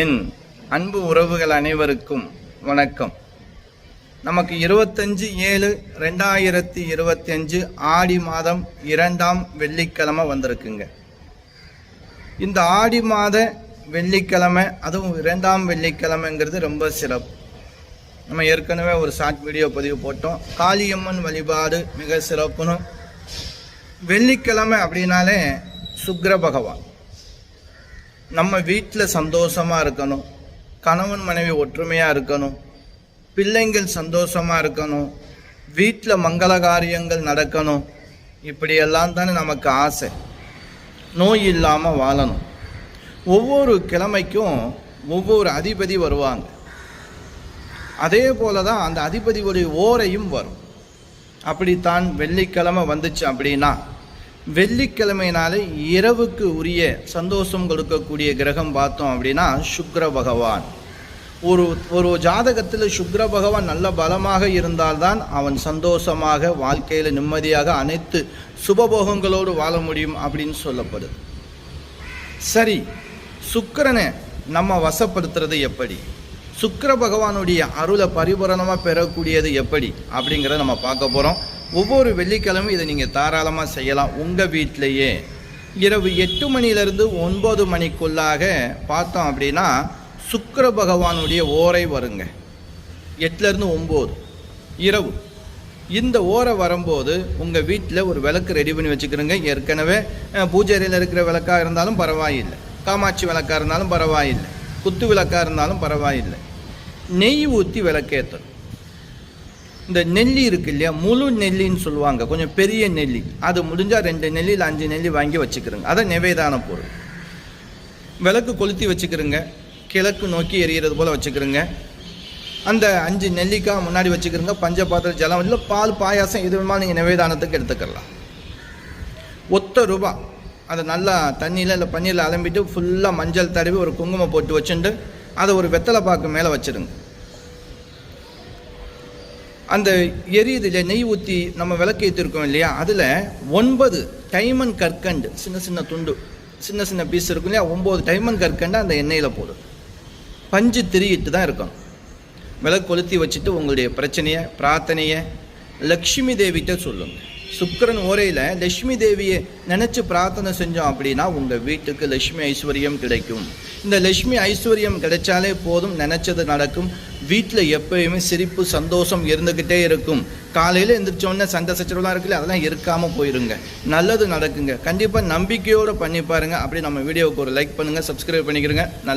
என் அன்பு உறவுகள் அனைவருக்கும் வணக்கம். நமக்கு இருபத்தஞ்சு ஏழு ரெண்டாயிரத்தி இருபத்தஞ்சு ஆடி மாதம் இரண்டாம் வெள்ளிக்கிழமை வந்திருக்குங்க. இந்த ஆடி மாத வெள்ளிக்கிழமை அதுவும் இரண்டாம் வெள்ளிக்கிழமைங்கிறது ரொம்ப சிறப்பு. நம்ம ஏற்கனவே ஒரு ஷார்ட் வீடியோ பதிவு போட்டோம். காளியம்மன் வழிபாடு மிக சிறப்புன்னு. வெள்ளிக்கிழமை அப்படின்னாலே சுக்ர பகவான். நம்ம வீட்டில் சந்தோஷமாக இருக்கணும். கணவன் மனைவி ஒற்றுமையாக இருக்கணும். பிள்ளைங்கள் சந்தோஷமாக இருக்கணும். வீட்டில் மங்கள காரியங்கள் நடக்கணும். இப்படியெல்லாம் தானே நமக்கு ஆசை. நோய் இல்லாமல் வாழணும். ஒவ்வொரு கிழமைக்கும் ஒவ்வொரு அதிபதி வருவாங்க. அதே போல தான் அந்த அதிபதியுடைய ஓரையும் வரும். அப்படித்தான் வெள்ளிக்கிழமை வந்துச்சு அப்படின்னா. வெள்ளிக்கிழமைனாலே இரவுக்கு உரிய சந்தோஷம் கொடுக்கக்கூடிய கிரகம் பார்த்தோம் அப்படின்னா சுக்ர பகவான். ஒரு ஒரு ஜாதகத்தில் சுக்ர பகவான் நல்ல பலமாக இருந்தால்தான் அவன் சந்தோஷமாக வாழ்க்கையில் நிம்மதியாக அனைத்து சுபபோகங்களோடு வாழ முடியும் அப்படின்னு சொல்லப்படுது. சரி சுக்கரனை நம்ம வசப்படுத்துறது எப்படி? சுக்கர பகவானுடைய அருளை பரிபூரணமாக பெறக்கூடியது எப்படி அப்படிங்கிறத நம்ம பார்க்க போகிறோம் ஒவ்வொரு வெள்ளிக்கிழமையும் இதை நீங்கள் தாராளமாக செய்யலாம். உங்கள் வீட்டிலையே. இரவு எட்டு மணிலேருந்து ஒன்பது மணிக்குள்ளாக பார்த்தோம் அப்படின்னா சுக்கர பகவானுடைய ஓரை வருங்க. எட்டுலேருந்து ஒம்பது இரவு. இந்த ஓரை வரும்போது உங்கள் வீட்டில் ஒரு விளக்கு ரெடி பண்ணி வச்சுக்கிறோங்க. ஏற்கனவே அஹ், இருக்கிற விளக்காக இருந்தாலும் பரவாயில்லை. காமாட்சி விளக்காக இருந்தாலும் பரவாயில்லை. குத்து விளக்காக இருந்தாலும் பரவாயில்லை. நெய் ஊற்றி விளக்கேற்றணும் இந்த நெல்லி இருக்கு இல்லையா? முழு நெல்லின்னு சொல்லுவாங்க. கொஞ்சம் பெரிய நெல்லி. அது முடிஞ்சால் ரெண்டு நெல்லி இல்லை அஞ்சு நெல்லி வாங்கி வச்சுக்கிறோங்க. அதை நிவேதான பொருள். விளக்கு கொளுத்தி வச்சுக்கிறோங்க. கிழக்கு நோக்கி எரியறது போல் வச்சுக்கிறோங்க. அந்த அஞ்சு நெல்லிக்காய் முன்னாடி வச்சுக்கிறோங்க. பஞ்ச பாத்திரம் ஜலம் இல்லை பால் பாயாசம் இது விதமாக நீங்கள் நிவேதானத்துக்கு எடுத்துக்கலாம். ஒத்த ரூபா. அதை நல்லா தண்ணியில் இல்லை பன்னீரில் அலம்பிட்டு ஃபுல்லாக மஞ்சள் தடவி ஒரு குங்குமம் போட்டு வச்சுட்டு அதை ஒரு வெத்தலை பாக்கு மேலே வச்சுருங்க அந்த எரியுது இல்லையா நெய் ஊற்றி நம்ம விளக்கு ஏற்றிருக்கோம் இல்லையா? அதில் ஒன்பது டைமண்ட் கற்கண்டு சின்ன சின்ன துண்டு சின்ன சின்ன பீஸ் இருக்கும் இல்லையா? ஒம்பது டைமண்ட் கற்கண்டு அந்த எண்ணெயில் போடும். பஞ்சு திரியிட்டு தான் இருக்கணும் விளக்கு கொளுத்தி வச்சுட்டு உங்களுடைய பிரச்சனையை பிரார்த்தனையை லக்ஷ்மி தேவிகிட்ட சொல்லுங்கள் சுக்கரன் ஓரையில் லட்சுமி தேவியை நினச்சி பிரார்த்தனை செஞ்சோம் அப்படின்னா உங்கள் வீட்டுக்கு லட்சுமி ஐஸ்வர்யம் கிடைக்கும். இந்த லட்சுமி ஐஸ்வர்யம் கிடைச்சாலே போதும் நினச்சது நடக்கும். வீட்டில் எப்பயுமே சிரிப்பு சந்தோஷம் இருந்துக்கிட்டே இருக்கும். காலையில் எந்திரிச்சோடனே சண்டை சச்சரவுலாம் இருக்குல்ல அதெல்லாம் இருக்காமல் போயிருங்க. நல்லது நடக்குங்க. கண்டிப்பாக நம்பிக்கையோடு பண்ணி பாருங்க. அப்படி நம்ம வீடியோவுக்கு ஒரு லைக் பண்ணுங்கள் சப்ஸ்கிரைப் பண்ணிக்கிறங்க நல்ல